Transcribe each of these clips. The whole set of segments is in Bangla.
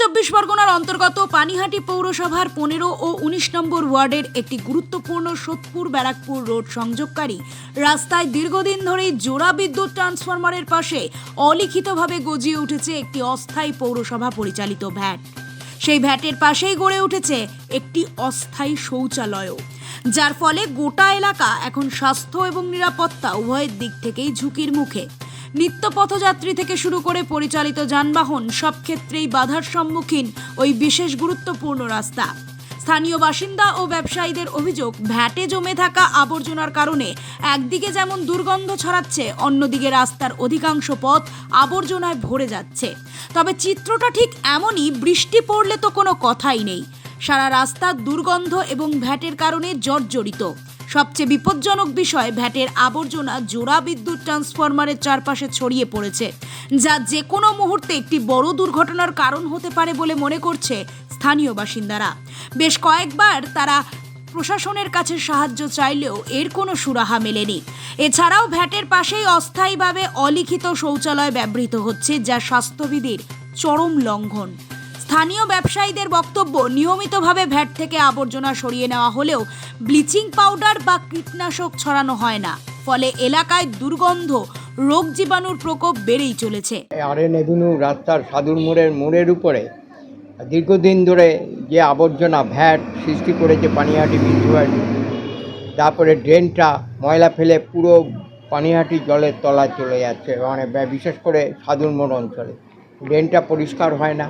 চব্বিশ পরগনার অন্তর্গত পানিহাটি পৌরসভার পনেরো ও উনিশ নম্বর ওয়ার্ডের একটি গুরুত্বপূর্ণ সোদপুর ব্যারাকপুর রোড সংযোগকারী রাস্তায় দীর্ঘদিন ধরেই জোড়া বিদ্যুৎ ট্রান্সফরমারের পাশে অলিখিতভাবে গজিয়ে উঠেছে একটি অস্থায়ী পৌরসভা পরিচালিত ভ্যাট। সেই ভ্যাটের পাশেই গড়ে উঠেছে একটি অস্থায়ী শৌচালয়ও। যার ফলে গোটা এলাকা এখন স্বাস্থ্য এবং নিরাপত্তা উভয়ের দিক থেকেই ঝুঁকির মুখে। নিত্য পথযাত্রী থেকে শুরু করে পরিচালিত যানবাহন সব ক্ষেত্রেই বাধার সম্মুখীন ওই বিশেষ গুরুত্বপূর্ণ রাস্তা। স্থানীয় বাসিন্দা ও ব্যবসায়ীদের অভিযোগ, ভ্যাটে জমে থাকা আবর্জনার কারণে একদিকে যেমন দুর্গন্ধ ছড়াচ্ছে, অন্যদিকে রাস্তার অধিকাংশ পথ আবর্জনায় ভরে যাচ্ছে। তবে চিত্রটা ঠিক এমনই, বৃষ্টি পড়লে তো কোনো কথাই নেই। সারা রাস্তা দুর্গন্ধ এবং ভ্যাটের কারণে জর্জরিত। সবচেয়ে বিপজ্জনক বিষয়, ভ্যাটের আবর্জনা জোড়া বিদ্যুৎ ট্রান্সফরমারের চারপাশে ছড়িয়ে পড়েছে, যা যে কোনো মুহূর্তে একটি বড় দুর্ঘটনার কারণ হতে পারে বলে মনে করছে স্থানীয় বাসিন্দারা। বেশ কয়েকবার তারা প্রশাসনের কাছে সাহায্য চাইলেও এর কোনো সুরাহা মেলেনি। এছাড়াও ভ্যাটের পাশেই অস্থায়ীভাবে অলিখিত শৌচালয় ব্যবহৃত হচ্ছে, যা স্বাস্থ্যবিধির চরম লঙ্ঘন। স্থানীয় ব্যবসায়ীদের বক্তব্য, নিয়মিতভাবে ভ্যাট থেকে আবর্জনা সরিয়ে নেওয়া হলেও ব্লিচিং পাউডার বা কীটনাশক ছড়ানো হয় না। ফলে এলাকায় দুর্গন্ধ, রোগ জীবাণুর প্রকোপ বেড়েই চলেছে। আর এন এভিনিউ রাস্তার সাধুর মোড়ের মোড়ের উপরে দীর্ঘদিন ধরে যে আবর্জনা ভ্যাট সৃষ্টি করেছে পানিহাটি মিউনিসিপ্যালিটি, তারপরে ড্রেনটা ময়লা ফেলে পুরো পানিহাটি জলের তলায় চলে যাচ্ছে মানে বিশেষ করে সাধুর মোড় অঞ্চলে। ড্রেনটা পরিষ্কার হয় না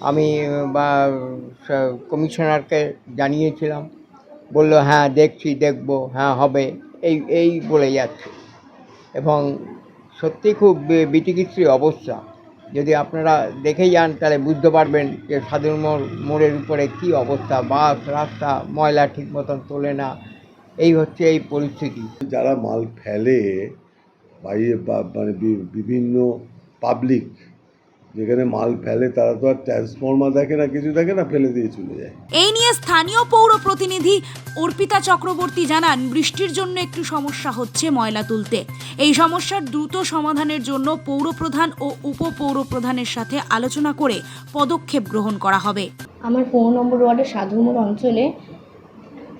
আমি, বা কমিশনারকে জানিয়েছিলাম। বলল হ্যাঁ দেখছি, দেখব হ্যাঁ হবে। এই এই বলে যাচ্ছে। এবং সত্যি খুব বি- বিচিকিৎসি অবস্থা। যদি আপনারা দেখে যান, তাহলে বুঝতে পারবেন যে সাধারণ মোড় মোড়ের উপরে কী অবস্থা। বাস, রাস্তা, ময়লা ঠিক মতন তোলে না। এই হচ্ছে এই পরিস্থিতি। যারা মাল ফেলে, বাইরে মানে বিভিন্ন পাবলিক যেখানে মাল ফেলে তারা তো আর ট্রান্সফর্মার দেখে না কিছু দেখে না ফেলে দিয়ে চলে যায়। এই নিয়ে স্থানীয় পৌর প্রতিনিধি অর্পিতা চক্রবর্তী জানান বৃষ্টির জন্য একটু সমস্যা হচ্ছে ময়লা তুলতে। এই সমস্যার দ্রুত সমাধানের জন্য পৌর প্রধান ও উপপৌর প্রধানের সাথে আলোচনা করে পদক্ষেপ গ্রহণ করা হবে। আমার পনেরো নম্বর ওয়ার্ডের সাধুমোড় অঞ্চলে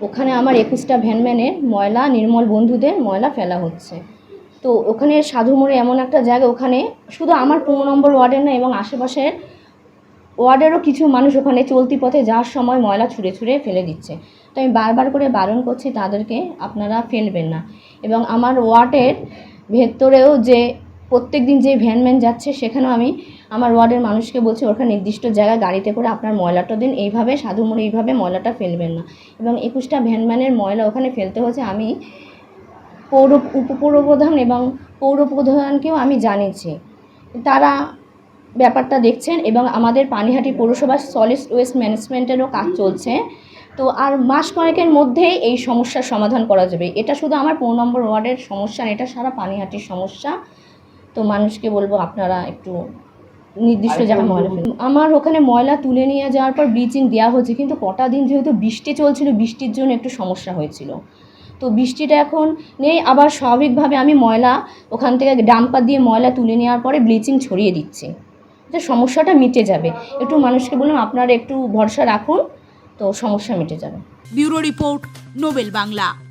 ওখানে আমার একুশটা ভ্যানম্যানের ময়লা নির্মল বন্ধুদের ময়লা ফেলা হচ্ছে। তো ওখানে সাধুমোড়ে এমন একটা জায়গা, ওখানে শুধু আমার পনেরো নম্বর ওয়ার্ডের না, এবং আশেপাশের ওয়ার্ডেরও কিছু মানুষ ওখানে চলতি পথে যাওয়ার সময় ময়লা ছুঁড়ে ছুঁড়ে ফেলে দিচ্ছে। তো আমি বারবার করে বারণ করছি, তাদেরকে আপনারা ফেলবেন না। এবং আমার ওয়ার্ডের ভেতরেও যে প্রত্যেক দিন যে ভ্যানম্যান যাচ্ছে, সেখানেও আমি আমার ওয়ার্ডের মানুষকে বলছি, ওখানে নির্দিষ্ট জায়গায় গাড়িতে করে আপনার ময়লাটা দিন, এইভাবে সাধু মোড়ে এইভাবে ময়লাটা ফেলবেন না। এবং একুশটা ভ্যানম্যানের ময়লা ওখানে ফেলতে হচ্ছে, আমি পৌর উপপৌরপ্রধান এবং পৌরপ্রধানকেও আমি জানিয়েছি। তারা ব্যাপারটা দেখছেন এবং আমাদের পানিহাটি পৌরসভার সলিড ওয়েস্ট ম্যানেজমেন্টেরও কাজ চলছে। তো আর মাস কয়েকের মধ্যেই এই সমস্যার সমাধান করা যাবে। এটা শুধু আমার পনেরো নম্বর ওয়ার্ডের সমস্যা না এটা সারা পানিহাটির সমস্যা। তো মানুষকে বলব আপনারা একটু নির্দিষ্ট জায়গায় ময়লা ফেলুন। আমার ওখানে ময়লা তুলে নিয়ে যাওয়ার পর ব্লিচিং দেওয়া হয়েছে কিন্তু কটা দিন যেহেতু বৃষ্টি চলছিল বৃষ্টির জন্য একটু সমস্যা হয়েছিল। তো বৃষ্টিটা এখন নেই। আবার স্বাভাবিকভাবে আমি ময়লা ওখান থেকে ডাম্পার দিয়ে ময়লা তুলে নেওয়ার পরে ব্লিচিং ছড়িয়ে দিচ্ছি। যে সমস্যাটা মিটে যাবে। একটু মানুষকে বললাম, আপনারা একটু ভরসা রাখুন, তো সমস্যা মিটে যাবে। Bureau report, Nobel Bangla.